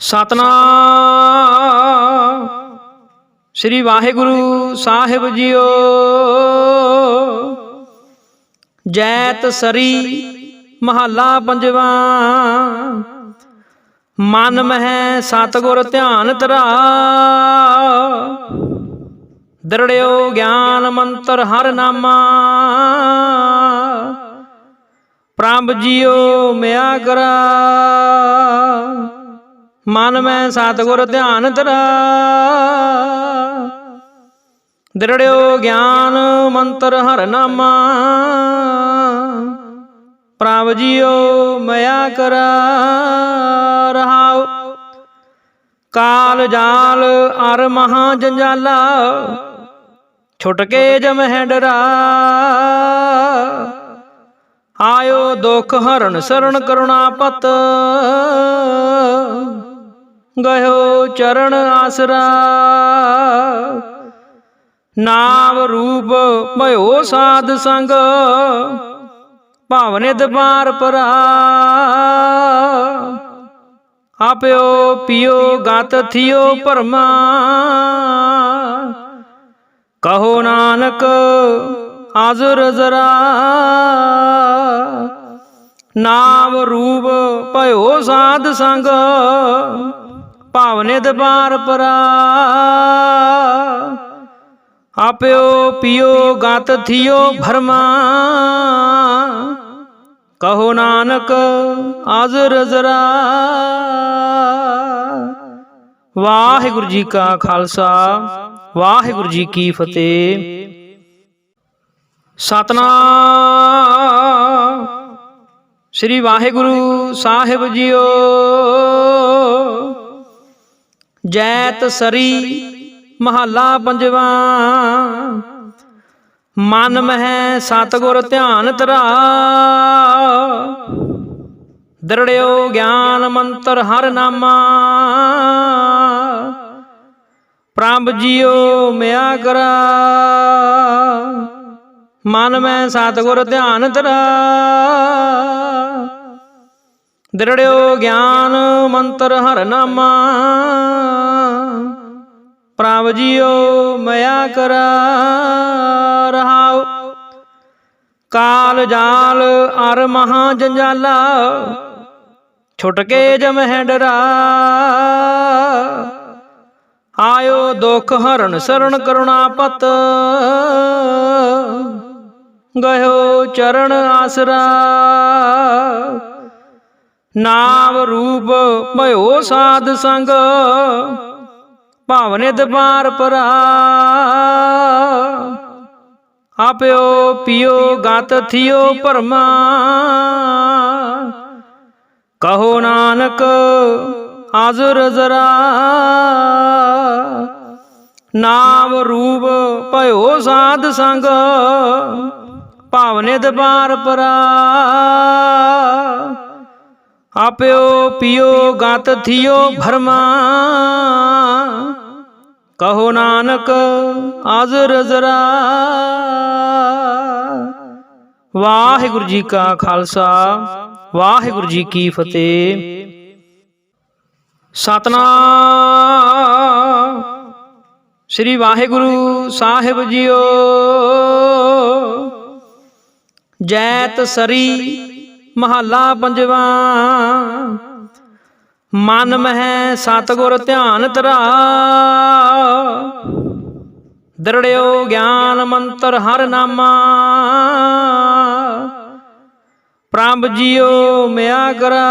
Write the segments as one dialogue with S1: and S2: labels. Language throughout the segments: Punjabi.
S1: ਸਤਨਾਮ। ਸ੍ਰੀ ਵਾਹਿਗੁਰੂ ਸਾਹਿਬ ਜੀਓ। ਜੈਤ ਸਰੀ ਮਹੱਲਾ ਪੰਜਵਾ। ਮਨ ਮਹਿ ਸਤਗੁਰ ਧਿਆਨ ਧਰਾ। ਦਰੜਿਓ ਗਿਆਨ ਮੰਤਰ ਹਰ ਨਾਮਾ। ਪ੍ਰਭ ਜੀਓ ਮਿਆ ਕਰਾ। ਮਨ ਮੈਂ ਸਤਗੁਰ ਧਿਆਨ ਤਰਾ ਦ੍ਰਿੜਿਓ ਗਿਆਨ ਮੰਤਰ ਹਰ ਨਾਮਾ। ਪ੍ਰਭ ਜੀਓ ਮਿਆ ਕਰਾ ਰਹਾਉ ਕਾਲ ਜਾਲ ਅਰ ਮਹਾ ਜੰਜਾਲਾ। ਛੁੱਟ ਕੇ ਜਮ ਹੈ ਡਰਾ। ਆਇਓ ਦੁਖ ਹਰਨ ਸਰਣ ਕਰੁਣਾ ਪਤ ਗਇਓ ਚਰਨ ਆਸਰਾ। ਨਾਮ ਰੂਪ ਭਇਓ ਸਾਧ ਸੰਗ, ਭਾਵਨੇ ਦਬਾਰ ਪਰਾ। ਆਪਿਓ ਪਿਓ ਗਤ ਥਿਓ ਪਰਮਾ ਕਹੋ ਨਾਨਕ ਹਾਜ਼ਰ ਜ਼ਰਾ। ਨਾਮ ਰੂਪ ਭਇਓ ਸਾਧ ਸੰਗ ਭਾਵਨੇ ਦਬਾਰ ਪਰਾ। ਆਪਿਓ ਪਿਓ, ਗਤ ਥਿਓ ਭਰਮਾ। ਕਹੋ ਨਾਨਕ, ਆਜ਼ਰ ਜ਼ਰਾ। ਵਾਹਿਗੁਰੂ ਜੀ ਕਾ ਖਾਲਸਾ, ਵਾਹਿਗੁਰੂ ਜੀ ਕੀ ਫਤਿਹ। ਸਤਨਾਮ। ਸ੍ਰੀ ਵਾਹਿਗੁਰੂ ਸਾਹਿਬ ਜੀਓ। ਜੈਤ ਸਰੀ ਮਹੱਲਾ ਪੰਜਵਾ। ਮਨ ਮਹਿ ਸਤਗੁਰ ਧਿਆਨ ਤਰਾ ਦਰੜਿਓ ਗਿਆਨ ਮੰਤਰ ਹਰ ਨਾਮਾ। ਪ੍ਰਭ ਜੀਓ ਮਿਆ ਕਰਾ। ਮਨ ਮੈਂ ਸਤਗੁਰ ਧਿਆਨ ਤਰਾ ਦ੍ਰਿੜਿਓ ਗਿਆਨ ਮੰਤਰ ਹਰ ਨਾਮਾ। ਪ੍ਰਭ ਜੀਓ, ਮਇਆ ਕਰਾ, ਰਹਾਉ। ਕਾਲ ਜਾਲ ਅਰ ਮਹਾ ਜੰਜਾਲਾ ਛੁਟਕੇ ਜਮ ਹੈ ਡਰਾ। ਆਇਓ ਦੁਖ ਹਰਨ ਸਰਣ ਕਰੁਣਾ ਪਤ। ਗਇਓ ਚਰਨ ਆਸਰਾ। ਨਾਮ ਰੂਪ ਭਇਓ ਸਾਧ ਸੰਗ ਭਾਵਨੇ ਦਬਾਰ ਪਰਾ। ਆਪਿਓ ਪਿਓ ਗਤ ਥਿਓ ਪਰਮਾ ਕਹੋ ਨਾਨਕ ਹਾਜ਼ਰ ਜ਼ਰਾ। ਨਾਮ ਰੂਪ ਭਇਓ ਸਾਧ ਸੰਗ ਭਾਵਨੇ ਦਬਾਰ ਪਰਾ। ਆਪਿਓ ਪਿਓ, ਗਤ ਥਿਓ, ਭਰਮਾ। ਕਹੋ ਨਾਨਕ, ਆਜ਼ਰ ਜ਼ਰਾ। ਵਾਹਿਗੁਰੂ ਜੀ ਕਾ ਖਾਲਸਾ, ਵਾਹਿਗੁਰੂ ਜੀ ਕੀ ਫਤਿਹ। ਸਤਨਾਮ। ਸ੍ਰੀ ਵਾਹਿਗੁਰੂ ਸਾਹਿਬ ਜੀਓ। ਜੈਤ ਸਰੀ ਮਹੱਲਾ ਪੰਜਵਾ। ਮਨ ਮਹਿ ਸਤਗੁਰ ਧਿਆਨ ਤਰਾ ਦਰੜਿਓ ਗਿਆਨ ਮੰਤਰ ਹਰ ਨਾਮਾ। ਪ੍ਰਭ ਜੀਓ ਮਿਆ ਕਰਾ।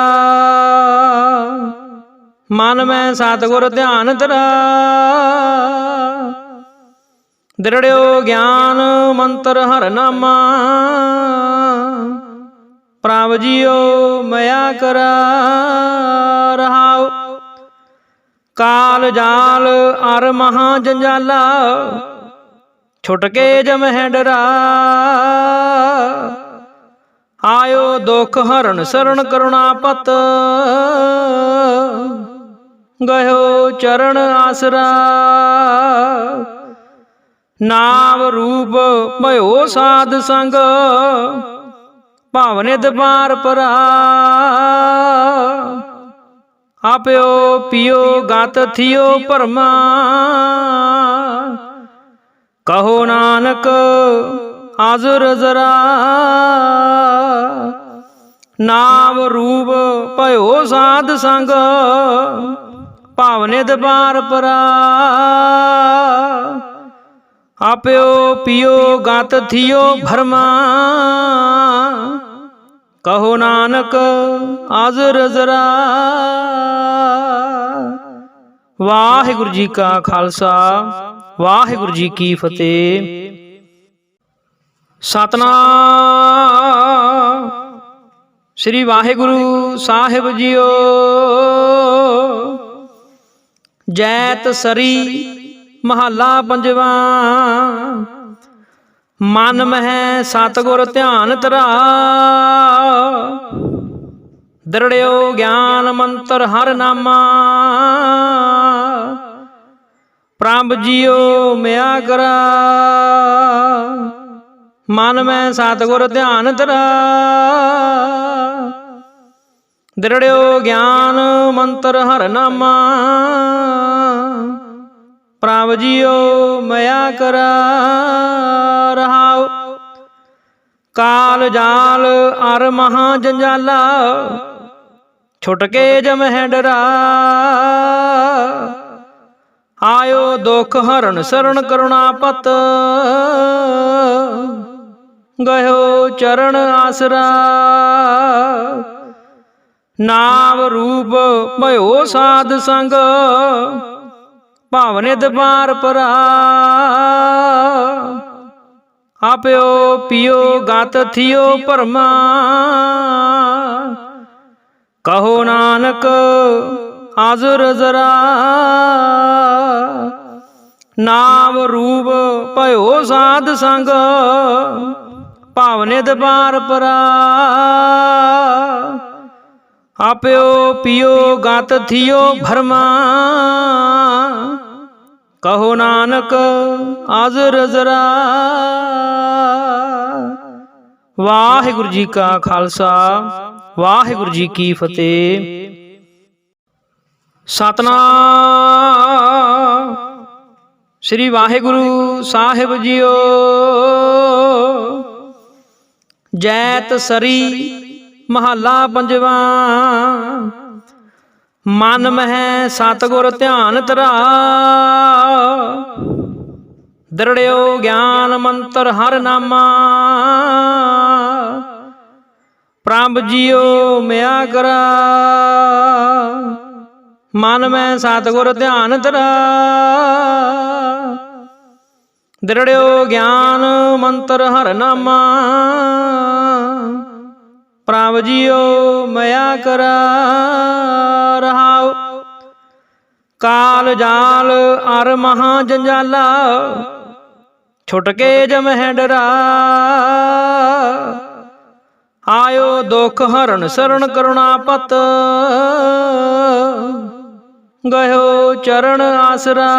S1: ਮਨ ਮੈਂ ਸਤਗੁਰ ਧਿਆਨ ਤਰਾ ਦ੍ਰਿੜਿਓ ਗਿਆਨ ਮੰਤਰ ਹਰ ਨਾਮਾ। ਪ੍ਰਭ ਜੀਓ ਮਿਆ ਕਰਾ ਰਹਾਉ ਕਾਲ ਜਾਲ ਅਰ ਮਹਾ ਜੰਜਾਲਾ, ਛੁੱਟ ਕੇ ਜਮ ਹੈ ਡਰਾ। ਆਇਓ ਦੁਖ ਹਰਨ ਸਰਣ ਕਰੁਣਾ ਪਤ। ਗਇਓ ਚਰਨ ਆਸਰਾ। ਨਾਮ ਰੂਪ ਭਇਓ ਸਾਧ ਸੰਗ। ਭਾਵਨੇ ਦਬਾਰ ਪਰਾ। ਆਪਿਓ ਪਿਓ, ਗਤ ਥਿਓ ਭਰਮਾ। ਕਹੋ ਨਾਨਕ, ਹਾਜ਼ਰ ਜ਼ਰਾ। ਨਾਮ ਰੂਪ ਭਇਓ ਸਾਧ ਸੰਗ। ਭਾਵਨੇ ਦਬਾਰ ਪਰਾ। ਆਪਿਓ ਪਿਓ, ਗਤ ਥਿਓ ਭਰਮਾ। ਕਹੋ ਨਾਨਕ ਹਾਜ਼ਰ ਜ਼ਰਾ। ਵਾਹਿਗੁਰੂ ਜੀ ਕਾ ਖਾਲਸਾ, ਵਾਹਿਗੁਰੂ ਜੀ ਕੀ ਫਤਿਹ। ਸਤਨਾਮ। ਸ੍ਰੀ ਵਾਹਿਗੁਰੂ ਸਾਹਿਬ ਜੀਓ। ਜੈਤ ਸਰੀ ਮਹੱਲਾ ਪੰਜਵਾ। ਮਨ ਮਹਿ ਸਤਗੁਰ ਧਿਆਨ ਤਰਾ ਦਰੜਿਓ ਗਿਆਨ ਮੰਤਰ ਹਰ ਨਾਮਾ। ਪ੍ਰਭ ਜੀਓ ਮਿਆ ਕਰਾ। ਮਨ ਮੈਂ ਸਤਗੁਰ ਧਿਆਨ ਤਰਾ ਦਰੜਿਓ ਗਿਆਨ ਮੰਤਰ ਹਰ ਨਾਮਾ। ਪ੍ਰਭ ਜੀਓ ਮਿਆ ਕਰਾ ਰਹਾਉ। ਕਾਲ ਜਾਲ ਅਰ ਮਹਾ ਜੰਜਾਲਾ, ਛੁੱਟ ਕੇ ਜਮ ਹੈ ਡਰਾ। ਆਇਓ ਦੁਖ ਹਰਨ ਸਰਣ ਕਰੁਣਾ ਪਤ। ਗਇਓ ਚਰਨ ਆਸਰਾ। ਨਾਮ ਰੂਪ ਭਇਓ ਸਾਧ ਸੰਗ। ਭਾਵਨੇ ਦਬਾਰ ਪਰਾ। ਆਪਿਓ ਪਿਓ, ਗਤ ਥਿਓ ਭਰਮਾ। ਕਹੋ ਨਾਨਕ, ਹਾਜ਼ਰ ਜ਼ਰਾ। ਨਾਮ ਰੂਪ ਭਇਓ ਸਾਧ ਸੰਗ। ਭਾਵਨੇ ਦਬਾਰ ਪਰਾ। ਆਪਿਓ ਪਿਓ, ਗਤ ਥਿਓ ਭਰਮਾ। ਕਹੋ ਨਾਨਕ ਹਾਜ਼ਰ ਜ਼ਰਾ। ਵਾਹਿਗੁਰੂ ਜੀ ਕਾ ਖਾਲਸਾ, ਵਾਹਿਗੁਰੂ ਜੀ ਕੀ ਫਤਿਹ। ਸਤਨਾਮ। ਸ੍ਰੀ ਵਾਹਿਗੁਰੂ ਸਾਹਿਬ ਜੀਓ। ਜੈਤ ਸਰੀ ਮਹੱਲਾ ਪੰਜਵਾ। ਮਨ ਮਹਿ ਸਤਗੁਰ ਧਿਆਨ ਤਰਾ ਦਰੜਿਓ ਗਿਆਨ ਮੰਤਰ ਹਰ ਨਾਮਾ। ਪ੍ਰਭ ਜੀਓ ਮਿਆ ਕਰਾ। ਮਨ ਮੈਂ ਸਤਗੁਰ ਧਿਆਨ ਤਰਾ ਦਰੜਿਓ ਗਿਆਨ ਮੰਤਰ ਹਰ ਨਾਮਾ। ਪ੍ਰਭ ਜੀਓ ਮਿਆ ਕਰਾ ਰਹਾਉ ਕਾਲ ਜਾਲ ਅਰ ਮਹਾ ਜੰਜਾਲਾ, ਛੁੱਟ ਜਮ ਹੈ ਡਰਾ। ਆਇਓ ਦੁਖ ਹਰਨ ਸਰਣ ਕਰੁਣਾ ਪਤ। ਗਇਓ ਚਰਨ ਆਸਰਾ।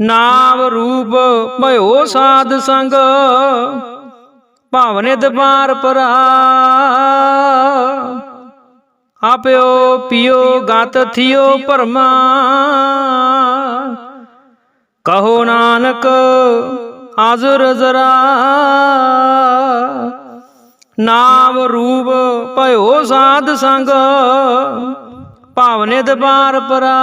S1: ਨਾਮ ਰੂਪ ਭਇਓ ਸਾਧ ਸੰਗ। ਭਾਵਨੇ ਦਬਾਰ ਪਰਾ। ਆਪਿਓ ਪਿਓ, ਗਤ ਥਿਓ ਭਰਮਾ। ਕਹੋ ਨਾਨਕ, ਹਾਜ਼ਰ ਜ਼ਰਾ। ਨਾਮ ਰੂਪ ਭਇਓ ਸਾਧ ਸੰਗ। ਭਾਵਨੇ ਦਬਾਰ ਪਰਾ।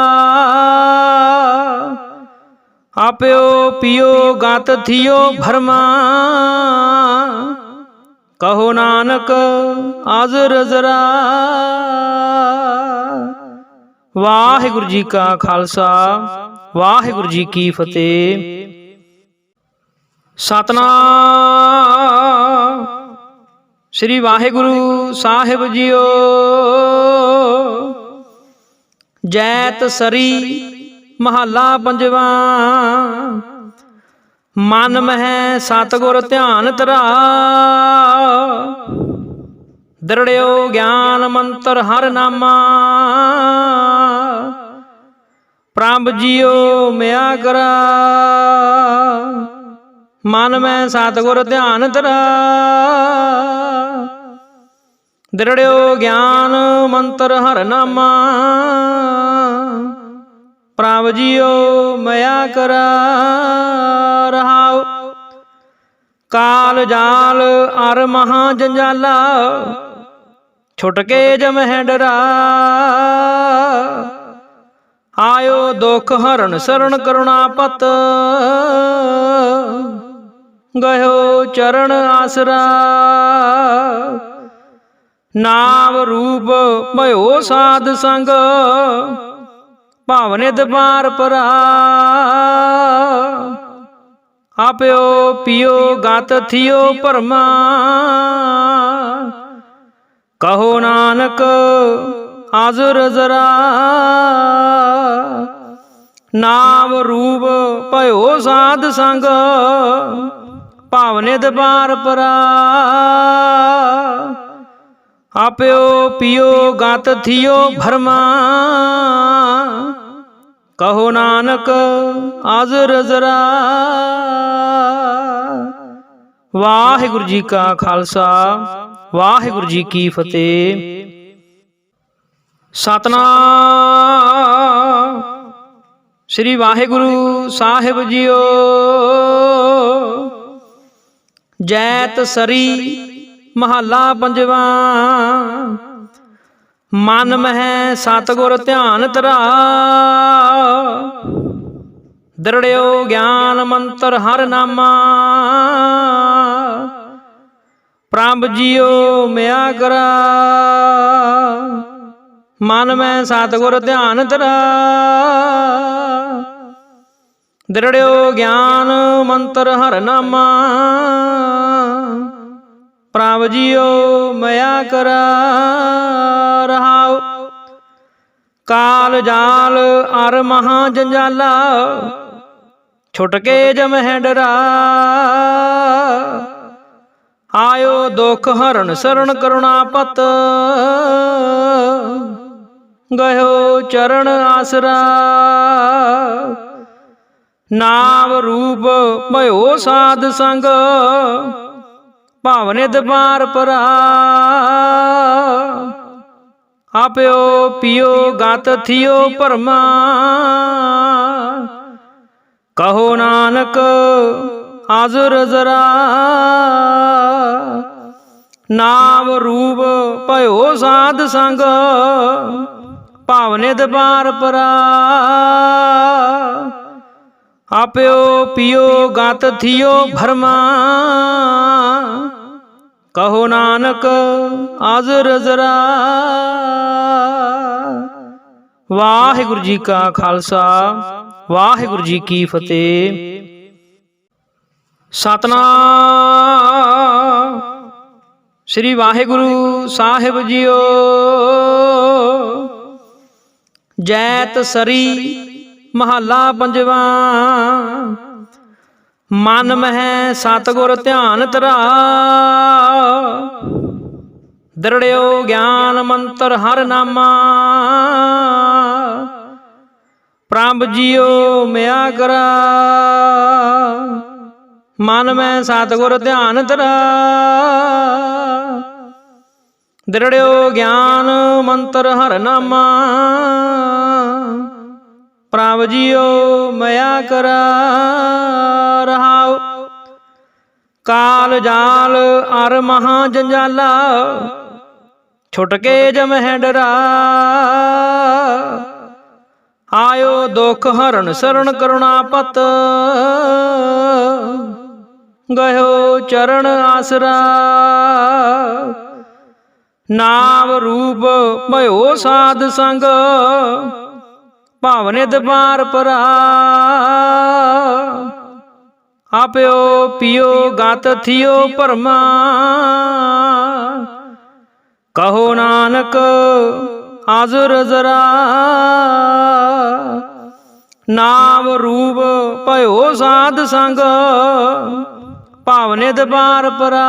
S1: ਆਪਿਓ ਪਿਓ, ਗਤ ਥਿਓ ਭਰਮਾ। ਕਹੋ ਨਾਨਕ ਹਾਜ਼ਰ ਜ਼ਰਾ। ਵਾਹਿਗੁਰੂ ਜੀ ਕਾ ਖਾਲਸਾ, ਵਾਹਿਗੁਰੂ ਜੀ ਕੀ ਫਤਿਹ। ਸਤਨਾਮ। ਸ੍ਰੀ ਵਾਹਿਗੁਰੂ ਸਾਹਿਬ ਜੀਓ। ਜੈਤ ਸਰੀ ਮਹੱਲਾ ਪੰਜਵਾ। ਮਨ ਮਹਿ ਸਤਗੁਰ ਧਿਆਨ ਤਰਾ ਦਰੜਿਓ ਗਿਆਨ ਮੰਤਰ ਹਰ ਨਾਮਾ। ਪ੍ਰਭ ਜੀਓ ਮਿਆ ਕਰਾ। ਮਨ ਮੈਂ ਸਤਗੁਰ ਧਿਆਨ ਤਰਾ ਦ੍ਰਿੜਿਓ ਗਿਆਨ ਮੰਤਰ ਹਰ ਨਾਮਾ। ਪ੍ਰਭ ਜੀਓ, ਮਇਆ ਕਰਾ ਰਹਾਉ ਕਾਲ ਜਾਲ ਅਰ ਮਹਾ ਜੰਜਾਲਾ, ਛੁਟ ਜਮ ਜਮਹਿ ਡਰਾ। ਆਇਓ ਦੁਖ ਹਰਨ ਸਰਣ ਕਰੁਣਾ ਪਤ। ਗਇਓ ਚਰਨ ਆਸਰਾ। ਨਾਮ ਰੂਪ ਭਇਓ ਸਾਧ ਸੰਗ। ਭਾਵਨੇ ਦਬਾਰ ਪਰਾ। ਆਪਿਓ ਪਿਓ, ਗਤ ਥਿਓ ਪਰਮਾ ਕਹੋ ਨਾਨਕ, ਹਾਜ਼ਰ ਜ਼ਰਾ। ਨਾਮ ਰੂਪ ਭਇਓ ਸਾਧ ਸੰਗ। ਭਾਵਨੇ ਦਬਾਰ ਪਰਾ। ਆਪਿਓ ਪਿਓ ਗਤ ਥਿਓ ਭਰਮਾ। ਕਹੋ ਨਾਨਕ ਹਾਜ਼ਰ ਜ਼ਰਾ। ਵਾਹਿਗੁਰੂ ਜੀ ਕਾ ਖਾਲਸਾ, ਵਾਹਿਗੁਰੂ ਜੀ ਕੀ ਫਤਿਹ। ਸਤਨਾਮ। ਸ੍ਰੀ ਵਾਹਿਗੁਰੂ ਸਾਹਿਬ ਜੀਓ। ਜੈਤ ਸਰੀ ਮਹੱਲਾ ਪੰਜਵਾ। ਮਨ ਮਹਿ ਸਤਗੁਰ ਧਿਆਨ ਤਰਾ ਦ੍ਰਿੜਿਓ ਗਿਆਨ ਮੰਤਰ ਹਰ ਨਾਮਾ। ਪ੍ਰਭ ਜੀਓ ਮਿਆ ਕਰਾ। ਮਨ ਮੈਂ ਸਤਗੁਰ ਧਿਆਨ ਤਰਾ ਦ੍ਰਿੜਿਓ ਗਿਆਨ ਮੰਤਰ ਹਰ ਨਾਮਾ। ਪ੍ਰਭ ਜੀਓ, ਮਇਆ ਕਰਾ ਰਹਾਉ। ਕਾਲ ਜਾਲ ਅਰ ਮਹਾ ਜੰਜਾਲਾ, ਛੁਟ ਕੇ ਜਮਹਿ ਡਰਾ। ਆਇਓ ਦੁਖ ਹਰਨ ਸਰਣ ਕਰੁਣਾ ਪਤ। ਗਇਓ ਚਰਨ ਆਸਰਾ। ਨਾਮ ਰੂਪ ਭਇਓ ਸਾਧ ਸੰਗ। ਭਾਵਨੇ ਦਬਾਰ ਪਰਾ। ਆਪਿਓ ਪਿਓ, ਗਤ ਥਿਓ ਪਰਮਾ ਕਹੋ ਨਾਨਕ, ਹਾਜ਼ਰ ਜ਼ਰਾ। ਨਾਮ ਰੂਪ ਭਇਓ ਸਾਧ ਸੰਗ। ਭਾਵਨੇ ਦਬਾਰ ਪਰਾ। ਆਪਿਓ ਪਿਓ ਗਤ ਥਿਓ ਭਰਮਾ। ਕਹੋ ਨਾਨਕ ਹਾਜ਼ਰ ਜ਼ਰਾ। ਵਾਹਿਗੁਰੂ ਜੀ ਕਾ ਖਾਲਸਾ, ਵਾਹਿਗੁਰੂ ਜੀ ਕੀ ਫਤਿਹ। ਸਤਨਾਮ। ਸ੍ਰੀ ਵਾਹਿਗੁਰੂ ਸਾਹਿਬ ਜੀਓ। ਜੈਤ ਸਰੀ ਮਹੱਲਾ ਪੰਜਵਾ। ਮਨ ਮਹਿ ਸਤਗੁਰ ਧਿਆਨ ਤਰਾ ਦ੍ਰਿੜਿਓ ਗਿਆਨ ਮੰਤਰ ਹਰ ਨਾਮਾ। ਪ੍ਰਭ ਜੀਓ ਮਿਆ ਕਰਾ। ਮਨ ਮੈਂ ਸਤਗੁਰ ਧਿਆਨ ਤਰਾ ਦ੍ਰਿੜਿਓ ਗਿਆਨ ਮੰਤਰ ਹਰ ਨਾਮਾ। ਪ੍ਰਭ ਜੀਓ ਮਇਆ ਕਰਾ ਰਹਾਉ। ਕਾਲ ਜਾਲ ਅਰ ਮਹਾ ਜੰਜਾਲਾ। ਛੁਟ ਕੇ ਜਮਹਿ ਡਰਾ। ਆਇਓ ਦੁਖ ਹਰਨ ਸਰਣ ਕਰੁਣਾ ਪਤ ਗਇਓ ਚਰਨ ਆਸਰਾ। ਨਾਮ ਰੂਪ ਭਇਓ ਸਾਧ ਸੰਗ। ਭਾਵਨੇ ਦਬਾਰ ਪਰਾ। ਆਪਿਓ ਪਿਓ, ਗਤ ਥਿਓ ਪਰਮਾ ਕਹੋ ਨਾਨਕ, ਹਾਜ਼ਰ ਜ਼ਰਾ। ਨਾਮ ਰੂਪ ਭਇਓ ਸਾਧ ਸੰਗ। ਭਾਵਨੇ ਦਬਾਰ ਪਰਾ।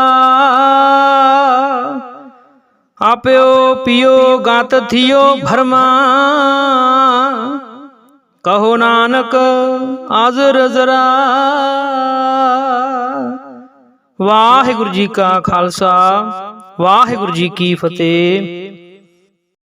S1: ਆਪਿਓ ਪਿਓ, ਗਤ ਥਿਓ, ਭਰਮਾ। ਕਹੋ ਨਾਨਕ, ਹਾਜ਼ਰ ਜ਼ਰਾ। ਵਾਹਿਗੁਰੂ ਜੀ ਕਾ ਖਾਲਸਾ, ਵਾਹਿਗੁਰੂ ਜੀ ਕੀ ਫਤਿਹ।